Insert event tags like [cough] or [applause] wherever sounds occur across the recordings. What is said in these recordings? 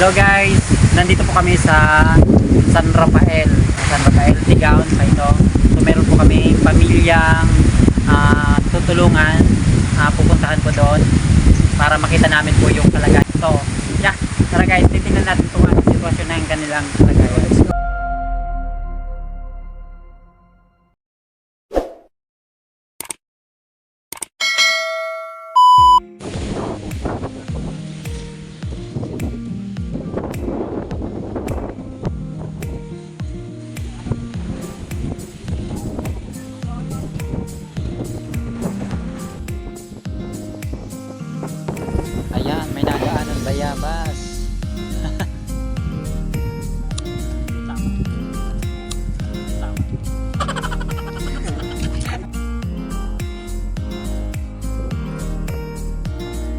Hello guys, nandito po kami sa San Rafael, San Rafael, Tigaon pa ito. So meron po kami pamilyang ah, tutulungan, Ah, pupuntahan po doon para makita namin po yung kalagayan. So, yeah, tara guys, titingnan natin po ang sitwasyon ng kanilang kalagayan. Ayan, may nadaanan bayabas. Tama. Tama.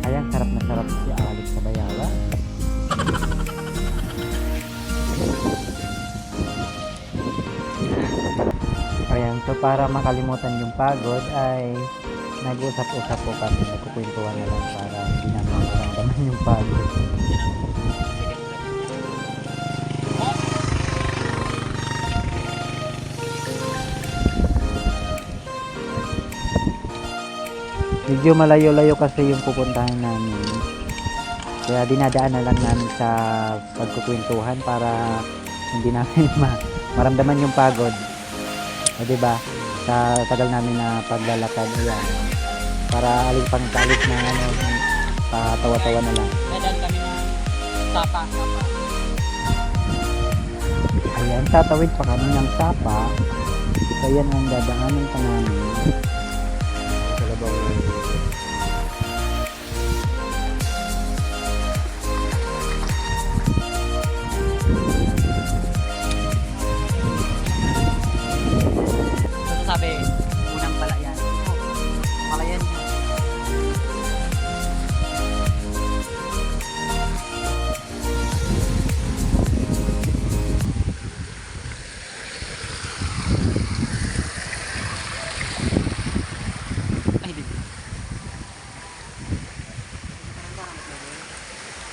Ayan, sarap na sarap si Alex sa bayabas. Ayan, so para makalimutan yung pagod ay nag-usap-usap po kami, nagkukwentuhan na lang para yung pagod. Medyo malayo-layo kasi yung pupuntahan namin. Kaya dinadaan na lang namin sa pagkukwentuhan para hindi namin [laughs] ma maramdaman yung pagod. O di ba? Sa tagal namin na paglalakad ayan. Para aling pang talit na ano, patawa-tawa na lang. Dadaan kami ng sapa. sapa. Ayan, tatawid pa kami ng sapa. So yan ang dadaanan pa namin. Sa labaw. Ano sabi?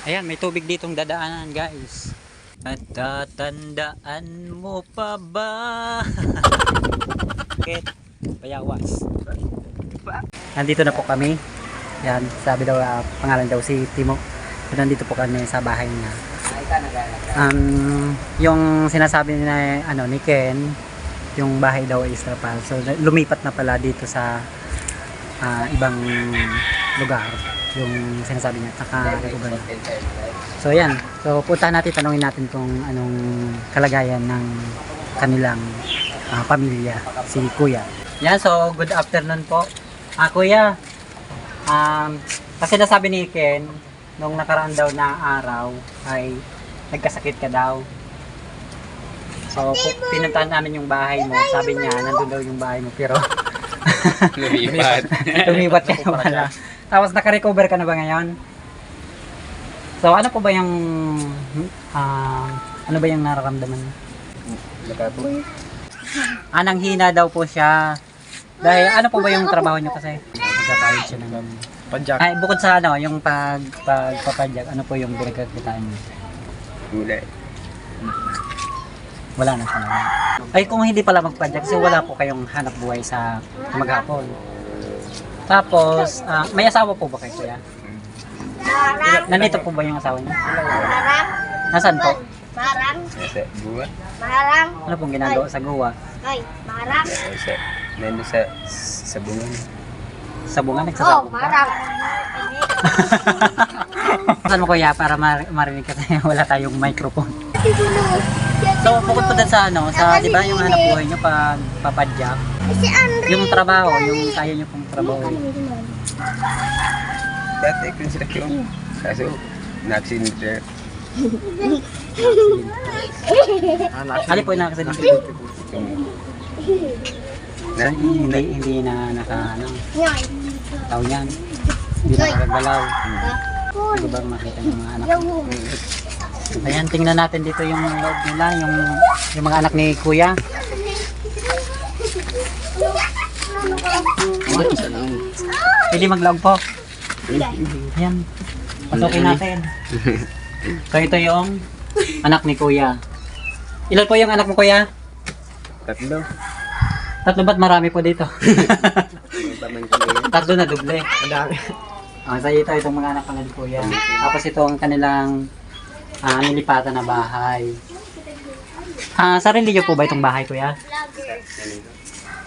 Ayan, may tubig ditong dadaanan, guys. At tatandaan mo pa ba? [laughs] Bakit? Payawas. Nandito na po kami. Yan, sabi daw, ah, pangalan daw si Timo. So, nandito po kami sa bahay niya. Um, yung sinasabi na ano ni Ken, yung bahay daw is Trapal. So lumipat na pala dito sa ah, ibang lugar yung sinasabi niya naka-recover na. So yan. So puntahan natin tanungin natin kung anong kalagayan ng kanilang ah, pamilya si Kuya. Yan so good afternoon po. Ah Kuya. Um kasi nasabi ni Ken nung nakaraan daw na araw ay nagkasakit ka daw. So, pinuntahan namin yung bahay mo. Sabi niya, nandun daw yung bahay mo. Pero, Lumipat. [laughs] lumipat ka na pala. Tapos, naka-recover ka na ba ngayon? So, ano po ba yung, ah, ano ba yung nararamdaman mo? Ah, nanghina daw po siya. Dahil, ano po ba yung trabaho niyo kasi? Nagkakayod siya ng... Padjak. Ay, bukod sa ano, yung pag, pagpapadyak, ano po yung pinagkakitaan niyo? Gulay. Wala na siya naman. Ay, kung hindi pala magpadyak, kasi wala po kayong hanap buhay sa maghapon. Tapos, ah, may asawa po ba kayo, kuya? Nandito po ba yung asawa niya? Marang, Nasaan po? marang, Sa buwa. marang, Ano pong ginagawa sa guwa? ay, marang. Sa nando sa sa bungan. Sa bunga Oh, nagsasabog ka? marang. [laughs] Saan mo kuya para mar- marinig kasi [laughs] wala tayong microphone. So, bukod po dun sa ano, sa, di ba yung hanap buhay nyo pag papadyak, Si Andre. yung trabaho, yung kaya nyo pong trabaho. Dati construction. Kaso, na-accident. Ali po na kasi Na, hindi, hindi na naka, ano, tao niyan. Hindi na nakagalaw. Hindi ba makita ng mga anak? Ayan, tingnan natin dito yung loob nila, yung, yung mga anak ni Kuya. Pwede mag-log po. Ayan. Pasukin natin. So ito yung anak ni kuya. Ilan po yung anak mo kuya? Tatlo. Tatlo ba't marami po dito? [laughs] Tatlo na doble. Ang dami. Ah, so ito itong mga anak pala ni kuya. Tapos ito ang kanilang ah, nilipatan na bahay. Ah, sarili niyo po ba itong bahay kuya?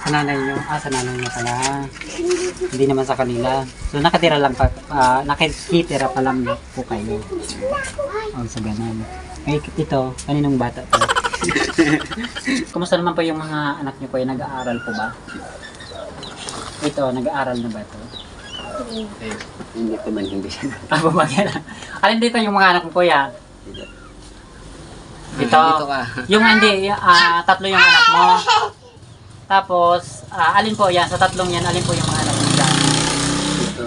Sa nanay niyo? Ah, sa nanay niyo pala. Hindi naman sa kanila. So nakatira lang pa, ah, nakitira pa lang po kayo. Oh, sa ganun. Ay, ito, kaninong bata to? [laughs] Kumusta naman po yung mga anak niyo kuya? Nag-aaral po ba? Ito, nag-aaral na ba to? Eh, hindi ko man hindi siya. Ah, bumagyan. Alin dito yung mga anak mo, kuya? Dito. Dito ka. Yung hindi, ah, tatlo yung anak mo. Tapos, ah, alin po yan? Sa tatlong yan, alin po yung mga anak mo dyan? Dito.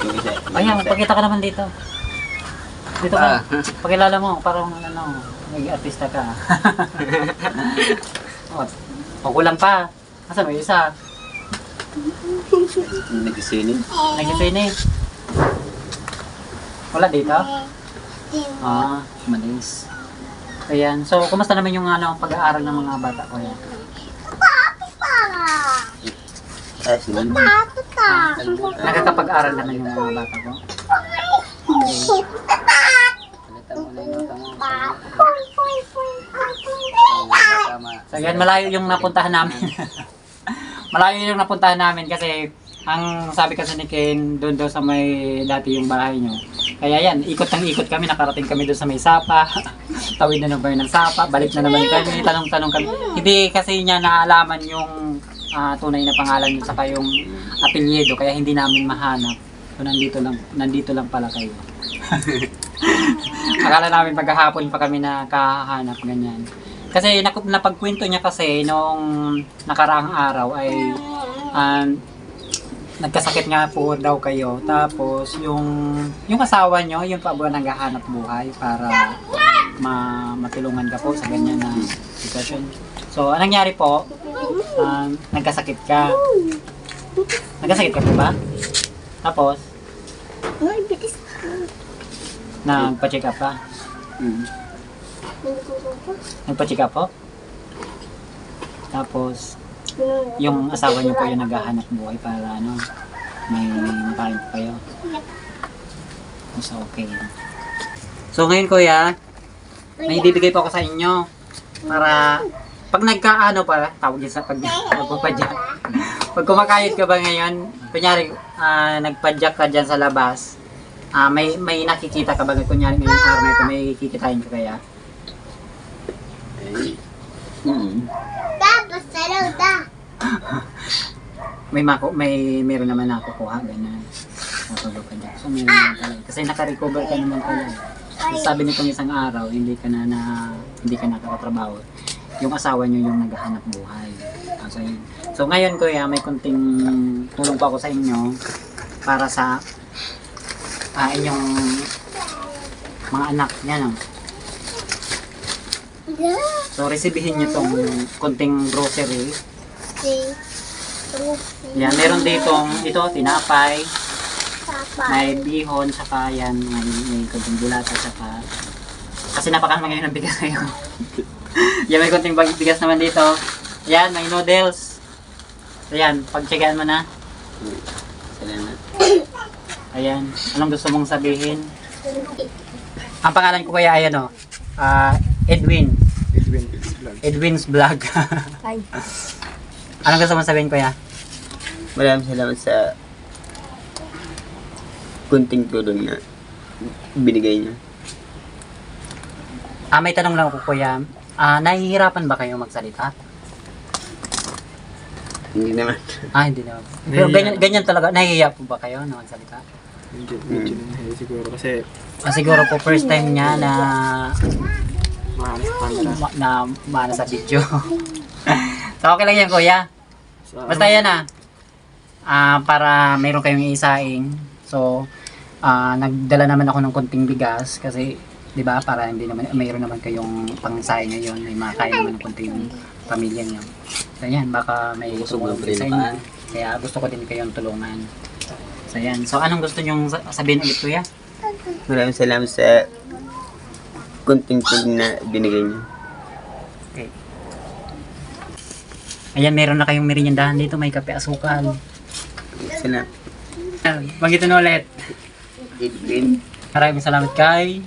Yung isa. Ayan, magpakita ka naman dito. Dito Ah. ka. Pakilala mo, parang ano, nag-artista ka. o, o kulang pa. Asan mo yung isa? Nagsisinin. Nag-finish. Wala dito? Ah, malis. Ayan. So, kumusta naman yung ano, pag-aaral ng mga bata ko yan? Ah, sila. Nakakapag-aral naman yung mga bata ko? So, yan, malayo yung napuntahan namin. [laughs] malayo yung napuntahan namin kasi ang sabi kasi ni Ken, doon daw sa may dati yung bahay nyo. Kaya yan, ikot ng ikot kami, nakarating kami doon sa may sapa. [laughs] Tawid na naman ng sapa, balik na naman kami, tanong-tanong kami. Hindi kasi niya naalaman yung ah, tunay na pangalan niyo saka yung apelyido, kaya hindi namin mahanap. So nandito lang, nandito lang pala kayo. [laughs] Akala namin paghahapon pa kami nakahanap ganyan. Kasi napagkwento niya kasi nung nakaraang araw ay um, nagkasakit nga po daw kayo. Tapos yung yung asawa niyo, yung pa ba naghahanap buhay para ma matulungan ka po sa ganyan na sitwasyon. So, anong nangyari po? Um, nagkasakit ka. Nagkasakit ka po ba? Tapos, nagpa-check up ka? Hmm. Nagpa-check up po? Tapos, yung asawa niyo po yung naghahanap buhay para ano, may makain po kayo. So, okay. So, ngayon kuya, may ibibigay po ako sa inyo para pag nagkaano pa, tawag yun sa pag pagpapadyak. Pag kumakayod ka ba ngayon, kunyari ah, nagpadyak ka dyan sa labas, ah, may may nakikita ka ba kunyari ngayong araw na ito, may kikitain ka kaya? Eh, hmm. Tapos da. May mako may meron naman nakukuha ganun kapag ka dyan. So meron naman talaga. Kasi naka-recover ka naman pala. So, sabi nitong isang araw, hindi ka na, na hindi ka nakakatrabaho. Yung asawa niyo yung naghahanap buhay. Ah, so, yun. so ngayon kuya, may kunting tulong pa ako sa inyo para sa ah, inyong mga anak. Yan oh. So resibihin niyo tong kunting grocery. Yan, meron ditong ito, tinapay, may bihon, saka yan, may, may konting bulata, saka kasi napakamay ngayon ng bigas ngayon. [laughs] yan, may konting bag- bigas naman dito. Yan, may noodles. Ayan, pagtsagaan mo na. Salamat. Ayan, anong gusto mong sabihin? Ang pangalan ko kaya ay ano, ah, Edwin. Edwin. Edwin's Vlog. [laughs] anong gusto mong sabihin kuya? Maraming salamat sa kunting tulong na binigay niya. Ah, may tanong lang ako kuya. Ah, nahihirapan ba kayo magsalita? Hindi naman. Ah, hindi naman. Pero ganyan, ganyan talaga, nahihiya po ba kayo na magsalita? Medyo, medyo mm. siguro kasi Ah, siguro po first time niya na mahanap sa camera. ma- na maana sa video. [laughs] so okay lang yan kuya. Basta yan ah. Ah, para meron kayong isaing. So ah nagdala naman ako ng konting bigas kasi 'di ba para hindi naman mayroon naman kayong pangsaing ngayon, may makain naman ng konting pamilya niyo. So yan, baka may tumulong din sa inyo. Kaya gusto ko din kayong tulungan. So yan. So anong gusto niyong sa- sabihin ulit kuya? Maraming salamat sa kunting tulong na binigay niyo. Okay. Ayan, meron na kayong meriendahan dito. May kape asukal. Salamat. Magitin ulit. Edwin. Maraming salamat kay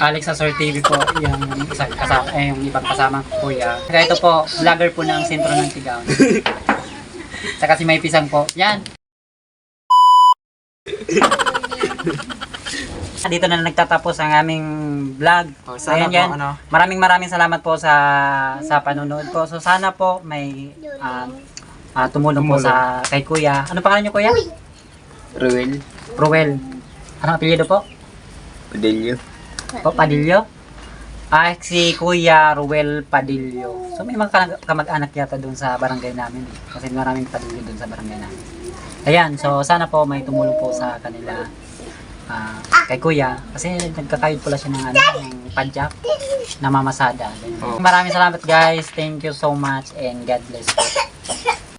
Alex Azor TV po, yung isang kasama, eh, yung ibang kasama ko kuya. Kaya ito po, vlogger po ng sentro ng Tigaon. [laughs] Saka si May Pisang po. Yan. [laughs] Dito na nagtatapos ang aming vlog. Oh, sana Ayan, yan. po, ano, Maraming maraming salamat po sa sa panonood po. So sana po may um, ah, tumulong, po Tumulong. sa kay Kuya. Ano pangalan niyo Kuya? Ruel. Ruel. Ano apelyido po? Odelio. Po, Padillo? Ah, si Kuya Ruel Padillo. So may mga kamag- kamag-anak yata doon sa barangay namin. eh. Kasi maraming Padillo doon sa barangay namin. Ayan, so sana po may tumulong po sa kanila ah, kay Kuya. Kasi nagkakayod pala siya ng, ano, ng padjak na mamasada. Oh. Maraming salamat guys. Thank you so much and God bless you. [laughs]